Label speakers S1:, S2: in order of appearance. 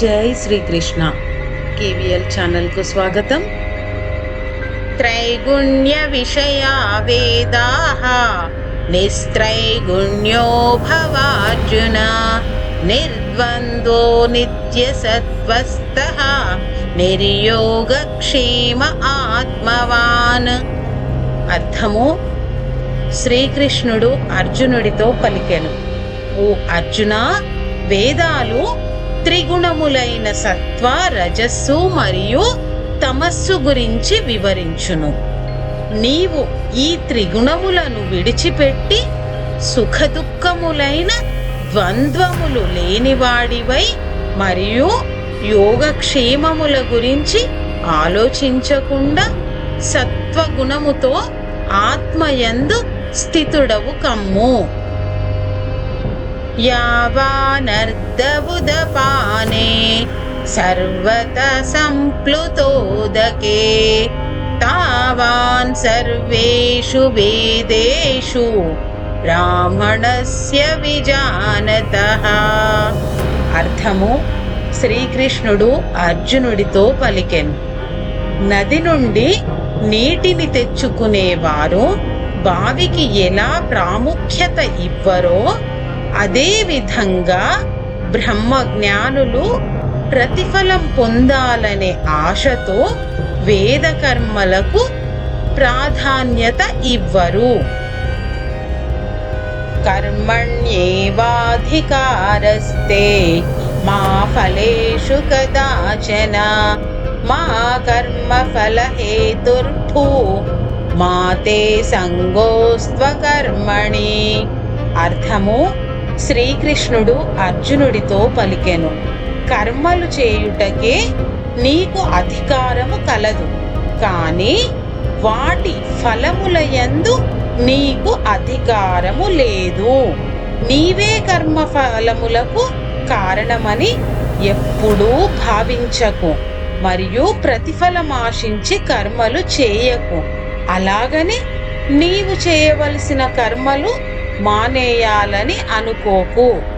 S1: జై శ్రీకృష్ణ. కేవీఎల్ ఛానల్కు స్వాగతం.
S2: త్రైగుణ్య విషయా వేదా. నిస్త్రైగుణ్యో భవార్జున. నిర్ద్వంద్వో నిర్యోగ నిర్యోగక్షేమ ఆత్మవాన్.
S1: అర్థము? శ్రీకృష్ణుడు అర్జునుడితో పలికెను. ఓ అర్జున వేదాలు త్రిగుణములైన సత్వ రజస్సు మరియు తమస్సు గురించి వివరించును. నీవు ఈ త్రిగుణములను విడిచిపెట్టి సుఖదుఖములైన ద్వంద్వములు లేనివాడివై మరియు యోగక్షేమముల గురించి ఆలోచించకుండా సత్వగుణముతో ఆత్మయందు స్థితుడవు కమ్ము.
S2: యావానర్దవుదపా सर्वत सम्प्लुतोदके तावान् सर्वेषु वेदेषु ब्राह्मणस्य विजानतः
S1: అర్థము శ్రీకృష్ణుడు అర్జునుడితో పలికెను నది నుండి నీటిని తెచ్చుకునేవారు బావికి ఎలా ప్రాముఖ్యత ఇవ్వరో అదే విధంగా బ్రహ్మజ్ఞానులు ప్రతిఫలం పొందాలనే ఆశతో వేద కర్మలకు ప్రాధాన్యత ఇవ్వరు.
S2: కర్మణ్యేవాధికారస్తే మా ఫలేషు కదాచన మా కర్మ ఫలహేతుర్భూ మా తే సంగోస్త్వకర్మణి.
S1: అర్థము శ్రీకృష్ణుడు అర్జునుడితో పలికెను. కర్మలు చేయుటకే నీకు అధికారము కలదు. కానీ వాటి ఫలముల యందు నీకు అధికారము లేదు. నీవే కర్మ ఫలములకు కారణమని ఎప్పుడూ భావించకు మరియు ప్రతిఫలం ఆశించి కర్మలు చేయకు. అలాగని నీవు చేయవలసిన కర్మలు మానేయాలని అనుకోకు.